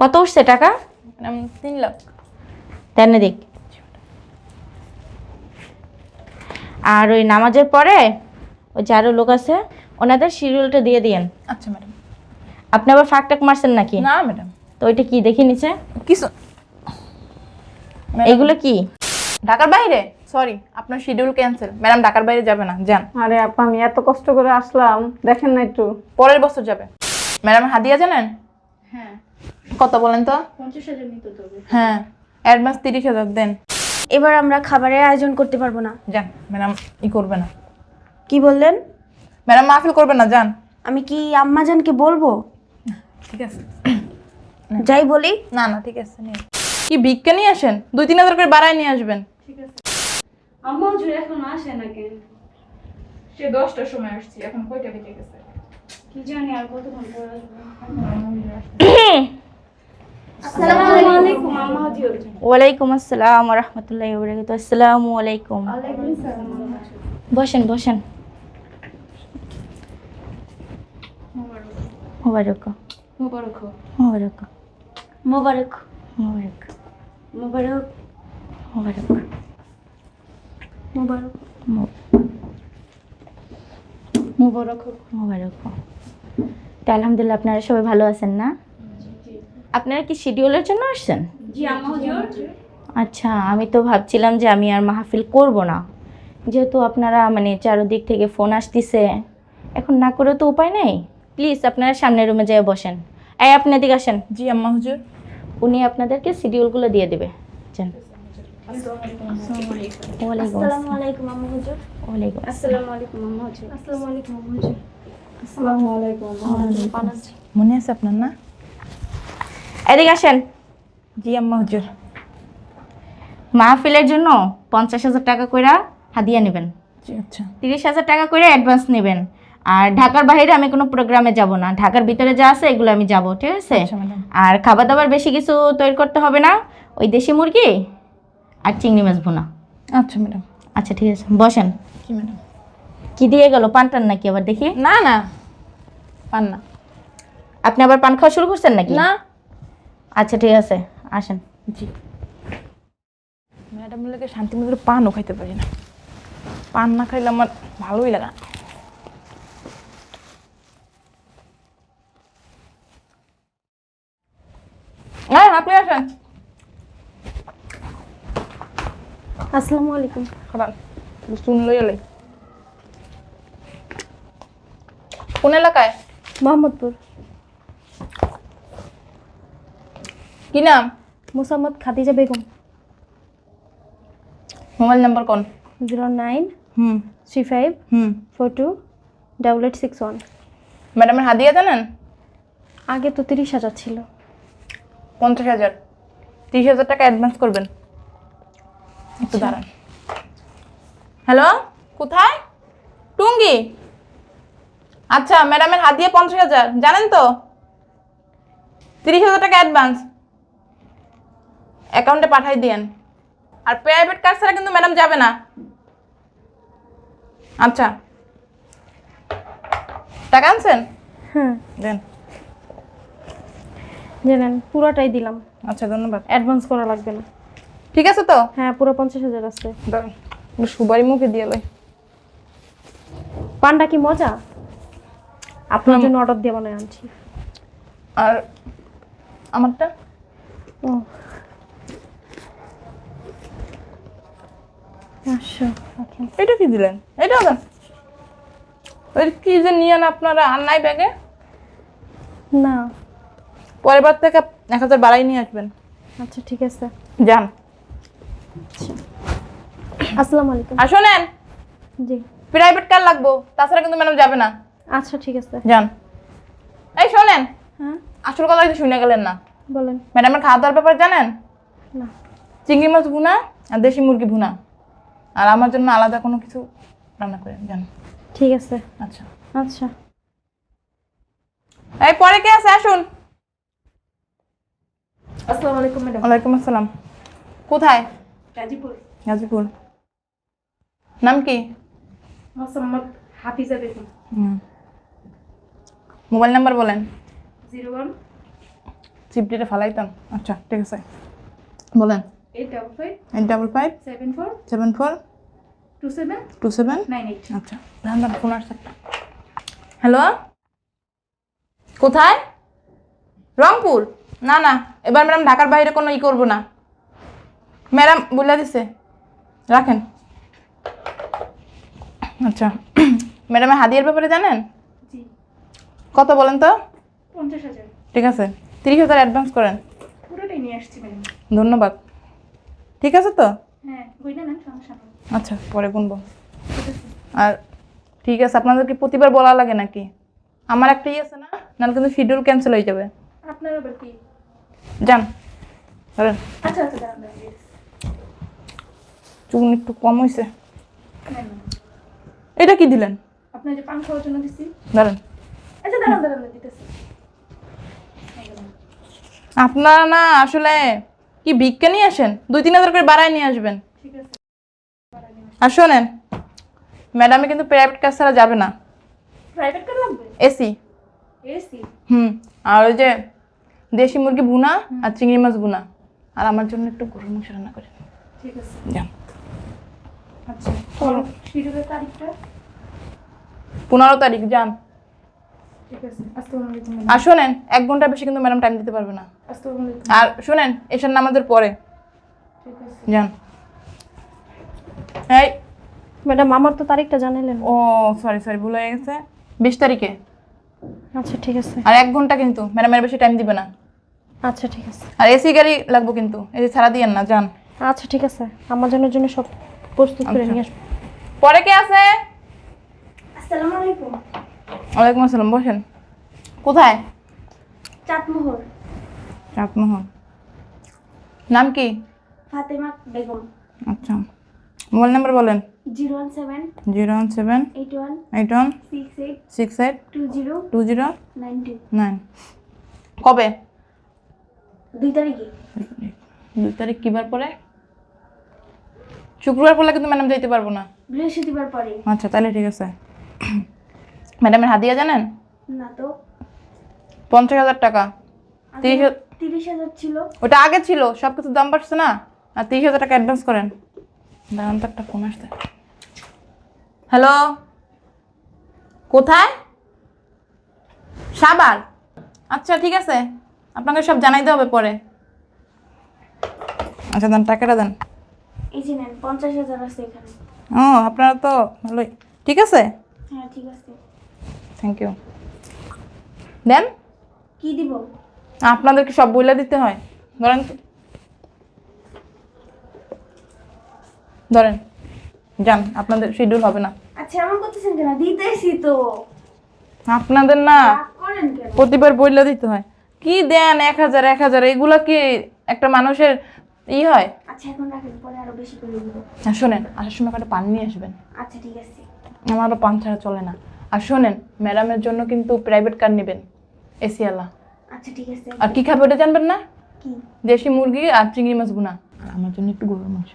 কত উঠছে টাকা? ম্যাডাম তিন লাখ। দেন দেখ আর ওই নামাজের পরে ওই যে আরও লোক আছে ওনাদের শিডিউলটা দিয়ে দিয়েন। আচ্ছা ম্যাডাম। আপনি আবার ফাঁক টাক মারছেন নাকি? না ম্যাডাম। তো ওইটা কি দেখে নিছে কিছু এইগুলো কি? ঢাকার বাইরে? সরি আপনার শিডিউল ক্যান্সেল ম্যাডাম ঢাকার বাইরে যাবে না যান। আরে আপা আমি এত কষ্ট করে আসলাম। দেখেন না একটু। পরের বছর যাবে। ম্যাডাম হাদিয়া জানেন? হ্যাঁ। কত বলেন তো? হ্যাঁ অ্যাডভান্স তিরিশ হাজার দেন। এবার আমরা খাবারের আয়োজন করতে পারব না। যান ম্যাডাম ই করবে না। কি বললেন? ম্যাডাম মাহফিল করবে না যান। আমি কি আম্মাজানকে বলব? ঠিক আছে। যাই বলি। না না ঠিক আছে নিন কি ভিক্ষা নিয়ে আসেন? দুই তিন হাজার করে বাড়ায় নিয়ে আসবেন। ঠিক আছে। আম্মা হুজুর এখন আসে না কেন? সে দশটার সময় আসছি এখন কয়টা বেজে গেছে? কি জানি আর কতক্ষণ পর আসবে? ওয়ালাইকুম আসসালাম রহমতুল্লাহ বরকাত আসসালামু আলাইকুম। বসেন বসেন। মোবারক। মোবারক। হোক। মোবারক। মোবারক। মোবারক। মোবারক। মোবারক। মোবারক। মোবারক। মোবারক আলহামদুলিল্লাহ আপনারা সবাই ভালো আছেন না? আপনারা কি শিডিউলের জন্য আসছেন? জি আম্মা আচ্ছা আমি তো ভাবছিলাম যে আমি আর মাহফিল করব না। যেহেতু আপনারা মানে চারোদিক থেকে ফোন আসতেছে এখন না করে তো উপায় নেই। প্লিজ আপনারা সামনের রুমে যেয়ে বসেন। এই আপনি এদিকে আসেন। জি আম্মা হুজুর। উনি আপনাদেরকে শিডিউলগুলো দিয়ে দেবে। যান। আসসালামু আলাইকুম। আম্মা হুজুর। ওয়ালাইকুম আসসালামু। আলাইকুম আম্মা হুজুর। আসসালামু আলাইকুম আম্মা হুজুর। আসসালামু আলাইকুম মনে আছে আপনার না? এদিকে আসেন। জি আম্মা হুজুর। মাহফিলের জন্য পঞ্চাশ হাজার টাকা করে হাদিয়া নেবেন। আচ্ছা। তিরিশ হাজার টাকা করে অ্যাডভান্স নেবেন। আর ঢাকার বাইরে আমি কোনো প্রোগ্রামে যাব না। ঢাকার ভিতরে যা আছে এগুলো আমি যাব ঠিক আছে? আচ্ছা আর খাবার দাবার বেশি কিছু তৈরি করতে হবে না। ওই দেশি মুরগি আর চিংড়ি মাছ ভুনা। আচ্ছা ম্যাডাম আচ্ছা ঠিক আছে বসেন। কি ম্যাডাম কি দিয়ে গেল? পান টান নাকি আবার দেখি? না না। পান না। আপনি আবার পান খাওয়া শুরু করছেন নাকি? না। আচ্ছা ঠিক আছে আসেন। জি। ম্যাডাম লোকে শান্তি মতো পানও খাইতে পারি না। পান না খাইলে আমার ভালোই লাগে হ্যাঁ আপনি আসেন। আসসালামু আলাইকুম। খারাপ শুনলো এলাই কোন এলাকায়? মোহাম্মদপুর। কি নাম? মুসাম্মদ খাদিজা বেগম। মোবাইল নাম্বার কোন? জিরো নাইন হুম। থ্রি ফাইভ হুম। Four two double eight six one. ম্যাডামের হাদিয়া জানেন? আগে তো তিরিশ হাজার ছিল। পঞ্চাশ হাজার। তিরিশ হাজার টাকা অ্যাডভান্স করবেন। একটু দাঁড়ান। হ্যালো কোথায়? টুঙ্গি? আচ্ছা ম্যাডামের হাত দিয়ে পঞ্চাশ হাজার। জানেন তো? তিরিশ হাজার টাকা অ্যাডভান্স অ্যাকাউন্টে পাঠাই দিয়েন। আর প্রাইভেট কার ছাড়া কিন্তু ম্যাডাম যাবে না। আচ্ছা। টাকা আনছেন? হ্যাঁ। দেন। জানেন পুরোটাই দিলাম। আচ্ছা ধন্যবাদ। অ্যাডভান্স করা লাগবে না। ঠিক আছে তো? হ্যাঁ পুরো পঞ্চাশ হাজার আছে। সুবারি মুখে দিয়ে লই। পানটা কি মজা? আপনার জন্য অর্ডার দিয়ে বানায় আনছি। আর আমারটা? ও আচ্ছা রাখেন এটা কি দিলেন? এটা দেন। ওই কি যে নিয়েন আপনারা আর নাই ব্যাগে? না। পরের বার থেকে এক হাজার বাড়াই নিয়ে আসবেন। আচ্ছা ঠিক আছে। যান। আসসালামু আলাইকুম। আর শোনেন জি। প্রাইভেট কার লাগবো তাছাড়া কিন্তু ম্যাডাম যাবে না। আচ্ছা ঠিক আছে। যান। এই শোনেন হ্যাঁ? আসল কথা কিন্তু শুনে গেলেন না। বলেন। ম্যাডামের খাওয়া দাওয়ার ব্যাপার জানেন? না। চিংড়ি মাছ ভুনা আর দেশি মুরগি ভুনা। আর আমার জন্য আলাদা কোনো কিছু রান্না করেন যান ঠিক আছে। আচ্ছা। আচ্ছা। এই পরে কে আছে? আসুন। আসসালামু আলাইকুম ম্যাডাম। ওয়ালাইকুম আসসালাম। কোথায়? গাজীপুর। গাজীপুর। নাম কি? মোসাম্মদ হাফিজা বেগম। হুম। মোবাইল নাম্বার বলেন। Zero one. চিপটিটা ফালাইতাম। আচ্ছা ঠিক আছে। বলেন। Eight double five eight double five seven four seven four two seven two seven nine eight আচ্ছা ফোন আসছে। হ্যালো কোথায়? রংপুর? না না এবার ম্যাডাম ঢাকার বাইরে কোনো ই করব না। ম্যাডাম বলে দিছে রাখেন। আচ্ছা ম্যাডামের হাদিয়ার ব্যাপারে জানেন? কত বলেন তো? পঞ্চাশ হাজার। ঠিক আছে তিরিশ হাজার অ্যাডভান্স করেন। পুরোটাই নিয়ে আসছি ধন্যবাদ। ঠিক আছে তো? হ্যাঁ আচ্ছা পরে গুনবো। আর ঠিক আছে আপনাদের কি প্রতিবার বলা লাগে নাকি? আমার একটা ইয়ে আছে না নাহলে কিন্তু শিডিউল ক্যান্সেল হয়ে যাবে। আপনার আবার কি? যান ধরেন। আচ্ছা আচ্ছা দাঁড়ান দাঁড়ান চুন একটু কম হয়েছে নেন। এটা কি দিলেন? আপনার যে পান খাওয়ার জন্য দিচ্ছি ধরেন। আচ্ছা দাঁড়ান দাঁড়ান দাঁড়ান, দিতেছি। আপনারা না আসলে কি ভিক্ষা নিয়ে আসেন? দুই তিন হাজার করে বাড়ায় নিয়ে আসবেন। আর শোনেন ম্যাডামে কিন্তু প্রাইভেট কাজ ছাড়া যাবে না। প্রাইভেট কার লাগবে? এসি এসি হুম আর ওই যে দেশি মুরগি ভুনা আর চিংড়ি মাছ ভুনা। আর আমার জন্য একটু গরুর মাংস রান্না করে ঠিক আছে। যান। আচ্ছা চলো তারিখটা? পনেরো তারিখ যান ঠিক আছে আসসালামু আলাইকুম ম্যাডাম আর শোনেন এক ঘণ্টা বেশি কিন্তু ম্যাডাম টাইম দিতে পারবে না। আর শোনেন এসার নামাজের পরে। যান। এই ম্যাডাম আমার তো তারিখটা জানালেন। ও সরি সরি ভুল হয়ে গেছে। বিশ তারিখে। আচ্ছা ঠিক আছে। আর এক ঘণ্টা কিন্তু ম্যাডামের বেশি টাইম দিবে না। আচ্ছা ঠিক আছে। আর এসি গাড়ি লাগবো কিন্তু এসি ছাড়া দিয়েন না যান। আচ্ছা ঠিক আছে। আমার জন্য জন্য সব প্রস্তুত করে আচ্ছা। নিয়ে আসব। পরে কে আছে? আসসালামু আলাইকুম। ওয়ালাইকুম আসসালাম বসেন। কোথায়? চাঁদমোহর চাঁদমোহন নাম কি? ফাতেমা বেগম। আচ্ছা। মোবাইল নাম্বার বলেন। Zero one seven zero one seven eight one eight one six eight six eight two zero two zero nine two. Nine. কবে? দুই তারিখে। দুই তারিখ কিবার পরে? শুক্রবার পড়লে কিন্তু ম্যাডাম যাইতে পারব না। বৃহস্পতিবার পরে। আচ্ছা তাহলে ঠিক আছে। ম্যাডামের হাদিয়া জানেন? না তো। পঞ্চাশ হাজার টাকা। তিরিশ তিরিশ হাজার ছিল। ওটা আগে ছিল সব কিছুর দাম বাড়ছে না? আর তিরিশ হাজার টাকা অ্যাডভান্স করেন। দাঁড়ান তো একটা ফোন আসছে। হ্যালো কোথায়? সাবার আচ্ছা ঠিক আছে। আপনাকে সব জানাইতে হবে পরে। আচ্ছা দেন টাকাটা দেন। এই যে নেন পঞ্চাশ হাজার আছে এখানে। ও আপনারা তো ভালোই। ঠিক আছে? হ্যাঁ ঠিক আছে। থ্যাংক ইউ দেন কি দিব? আপনাদেরকে সব বইলা দিতে হয়। ধরেন তো। ধরেন যান আপনাদের শিডিউল হবে না। আচ্ছা এমন করতেছেন কেন? দিতেছি তো। আপনাদের না করেন কেন? প্রতিবার বইলা দিতে হয়। কি দেন এক হাজার এক হাজার? এগুলা কি একটা মানুষের ই হয়? আচ্ছা এখন রাখেন পরে আরও বেশি করে দিব। শোনেন আসার সময় একটা পান নিয়ে আসবেন? আচ্ছা ঠিক আছে। আমারও পান ছাড়া চলে না। আর শোনেন ম্যাডামের জন্য কিন্তু প্রাইভেট কার নেবেন এসিয়ালা আচ্ছা ঠিক আছে। আর কি খাবে ওটা জানবেন না? কি? দেশি মুরগি আর চিংড়ি মাছ গুনা আর আমার জন্য একটু গরুর মাংস।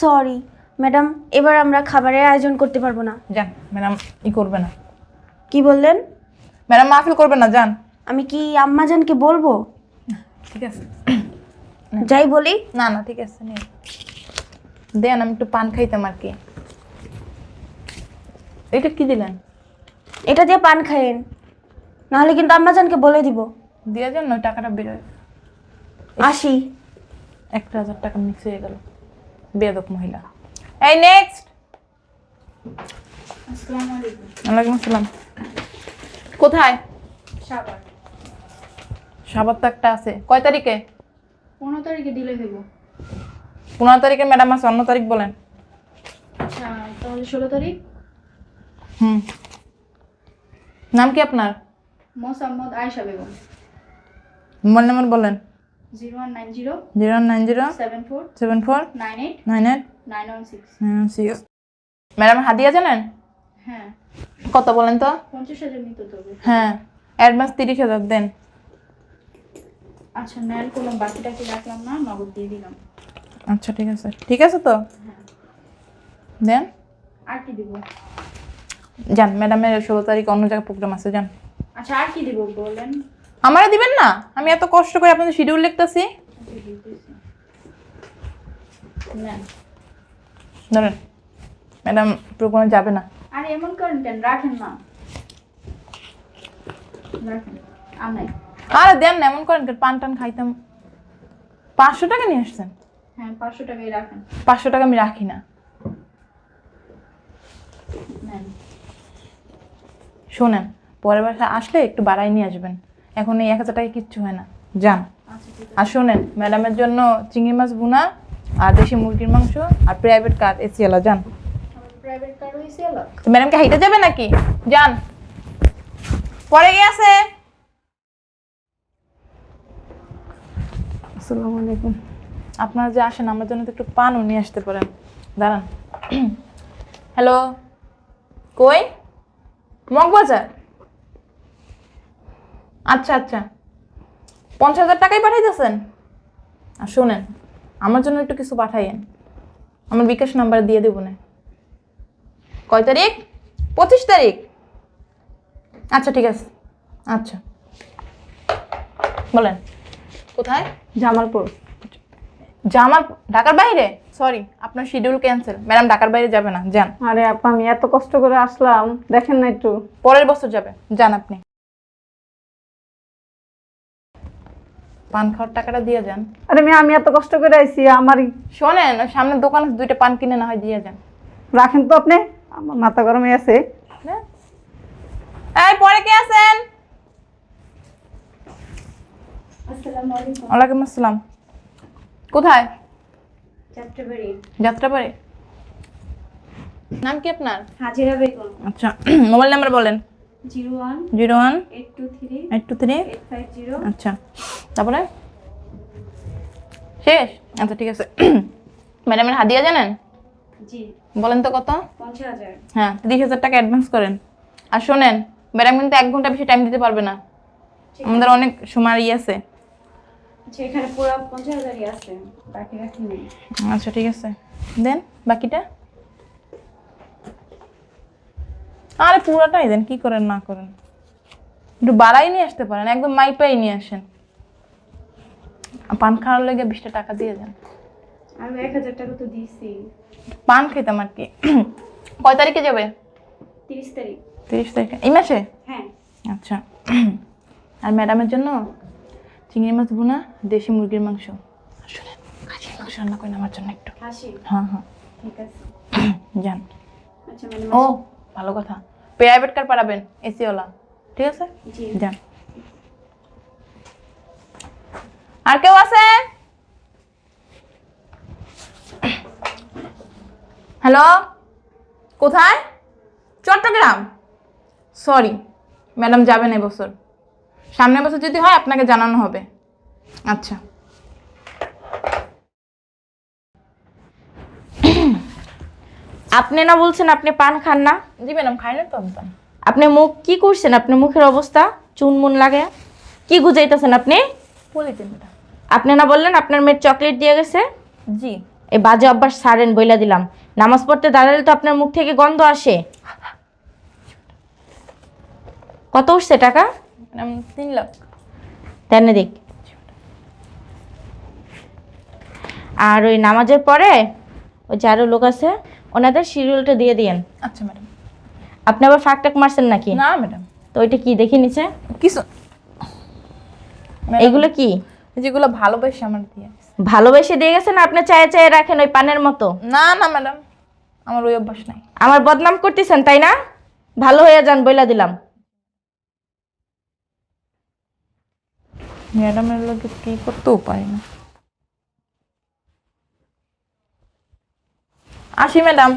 সরি ম্যাডাম এবার আমরা খাবারের আয়োজন করতে পারব না। যান ম্যাডাম ই করবে না। কি বললেন? ম্যাডাম মাহফিল করবে না যান। আমি কি আম্মাজানকে বলব? ঠিক আছে। যাই বলি। না না ঠিক আছে নিন দেন আমি একটু পান খাইতাম আর কি। এটা কি দিলেন? এটা দিয়ে পান খাইয়েন। নাহলে কিন্তু আম্মাজানকে বলে দিব। দিয়ে যান না ওই টাকাটা বেরোয় আসি। একটা হাজার টাকা মিক্স হয়ে গেল। বেদক মহিলা। এই নেক্সট আসসালামু আলাইকুম ওয়ালাইকুম আসসালাম। কোথায়? সাবার সাবার তো একটা আছে। কয় তারিখে? পনেরো তারিখে দিলে হইব পনেরো তারিখে ম্যাডাম আছে অন্য তারিখ বলেন। আচ্ছা তাহলে ষোলো তারিখ? হুম। নাম কি আপনার? মোসাম্মদ আয়েশা বেগম। মোবাইল নাম্বার বলেন। Zero one nine zero zero nine zero seven four seven four nine eight nine eight nine one six. Nine six. Madam হাদিয়া জানেন? হ্যাঁ। কত বলেন তো? পঞ্চাশ হাজার নিতে হবে। হ্যাঁ অ্যাডভান্স তিরিশ হাজার দেন। আচ্ছা নেল করলাম বাকিটাকে রাখলাম না? নগদ দিয়ে দিলাম। আচ্ছা ঠিক আছে। ঠিক আছে তো? দেন। আর কি দিব? যান ম্যাডামের ষোলো তারিখ অন্য জায়গায় প্রোগ্রাম আছে যান আচ্ছা আর কি দিব বলেন? আমারে দিবেন না? আমি এত কষ্ট করে আপনাদের শিডিউল লিখতেছি। ধরেন ম্যাডাম প্রোগ্রামে যাবে না। আরে এমন করেন কেন? রাখেন না। আরে দেন না এমন করেন পান টান খাইতাম। পাঁচশো টাকা নিয়ে আসছেন? হ্যাঁ পাঁচশো টাকাই রাখেন। পাঁচশো টাকা আমি রাখি না। নেন। শোনেন পরের বাসা আসলে একটু বাড়াই নিয়ে আসবেন। এখন এই এক হাজার টাকা কিচ্ছু হয় না। যান। আচ্ছা আর শোনেন ম্যাডামের জন্য চিংড়ি মাছ ভুনা আর দেশি মুরগির মাংস আর প্রাইভেট কার এসি এলা যান। ম্যাডামকে হাইটে যাবে নাকি? যান। পরে গিয়ে আছে? আসসালামু আলাইকুম। আপনারা যে আসেন আমার জন্য তো একটু পানও নিয়ে আসতে পারেন। দাঁড়ান। হ্যালো কই? মগবাজার? আচ্ছা আচ্ছা। পঞ্চাশ হাজার টাকাই পাঠাইতেছেন? আর শোনেন আমার জন্য একটু কিছু পাঠাইয়েন। আমার বিকাশ নাম্বার দিয়ে দেবো না। কয় তারিখ? পঁচিশ তারিখ। আচ্ছা ঠিক আছে। আচ্ছা। বলেন। কোথায়? জামালপুর। জামাল ঢাকার বাইরে? সরি আপনার শিডিউল ক্যান্সেল ম্যাডাম ঢাকার বাইরে যাবে না যান। আরে আপা আমি এত কষ্ট করে আসলাম। দেখেন না একটু। পরের বছর যাবে যান আপনি। পান খাওয়ার টাকাটা দিয়ে যান। আরে মেয়ে আমি এত কষ্ট করে আইছি আমার শোনেন ওই সামনের দোকানে দুইটা পান কিনে না হয় দিয়ে যান। রাখেন তো আপনি। আমার মাথা গরমে আছে। হ্যাঁ? এই পরে কে আছেন? আসসালামু আলাইকুম। ওয়ালাইকুম আসসালাম। কোথায়? যাত্রাবাড়ি। যাত্রাবাড়ি? নাম কি আপনার? হাজিরা বেগম। আচ্ছা মোবাইল নাম্বার বলেন। Zero one zero one eight two three eight two three eight five zero. আচ্ছা তারপরে? শেষ? আচ্ছা ঠিক আছে। ম্যাডামের হাদিয়া জানেন? জি। বলেন তো কত? পঞ্চাশ হাজার। হ্যাঁ তিরিশ হাজার টাকা অ্যাডভান্স করেন। আর শোনেন ম্যাডাম কিন্তু এক ঘণ্টা বেশি টাইম দিতে পারবে না। আমাদের অনেক সময় ইয়ে আছে। আচ্ছা এখানে পুরো পঞ্চাশ হাজারই আছে বাকি রাখি নেই? আচ্ছা ঠিক আছে। দেন বাকিটা? আরে পুরোটাই দেন কি করেন না করেন। একটু বাড়াই নিয়ে আসতে পারেন একদম মাইপাই নিয়ে আসেন। পান খাওয়ার লেগে বিশটা টাকা দিয়ে যান আমি এক হাজার টাকা তো দিয়েছি। পান খেতাম আর কি। কয় তারিখে যাবে? তিরিশ তারিখ। তিরিশ তারিখে এই মাসে? হ্যাঁ। আচ্ছা। আর ম্যাডামের জন্য? চিংড়ি মাছ ভুনা দেশি মুরগির মাংস। আসলে খাসির মাংস রান্না করেন আমার জন্য একটু। হ্যাঁ হ্যাঁ। ঠিক আছে। যান। আচ্ছা মানে ও ভালো কথা। প্রাইভেট কার পাঠাবেন এসিওয়ালা। ঠিক আছে? যান। আর কেউ আছে? হ্যালো? কোথায়? চট্টগ্রাম? সরি ম্যাডাম যাবেন এবছর। সামনের বছর যদি হয় আপনাকে জানানো হবে। আচ্ছা। আপনি না বলছেন আপনি পান খান না? জি ম্যাডাম খাই না তো আমি পান। আপনি মুখ কি করছেন? আপনি মুখের অবস্থা? চুনমুন লাগে? কি গুজাইতেছেন আপনি? বলে দিন ম্যাডাম আপনি না বললেন আপনার মেয়ের চকলেট দিয়ে গেছে? জি। এই বাজে অভ্যাস সারেন বইলা দিলাম। নামাজ পড়তে দাঁড়ালে তো আপনার মুখ থেকে গন্ধ আসে। কত উঠছে টাকা? ম্যাডাম তিন লাখ দেন দেখ আর ওই নামাজের পরে ওই যে লোক আছে ওনাদের শিডিউলটা দিয়ে দিয়েন। আচ্ছা ম্যাডাম আপনি আবার ফাঁক টাক মারছেন নাকি? না ম্যাডাম তো ওইটা কি দেখে নিছে? কিছু এগুলো কি? যেগুলো ভালোবাসে আমার দিয়ে ভালোবেসে দিয়ে গেছেন আপনি চায়ে চায়ে রাখেন ওই পানের মতো? না না ম্যাডাম আমার ওই অভ্যাস নাই। আমার বদনাম করতেছেন তাই না? ভালো হয়ে যান বইলা দিলাম। ম্যাডামের লোকে কি করতেও পারি না। আসি ম্যাডাম।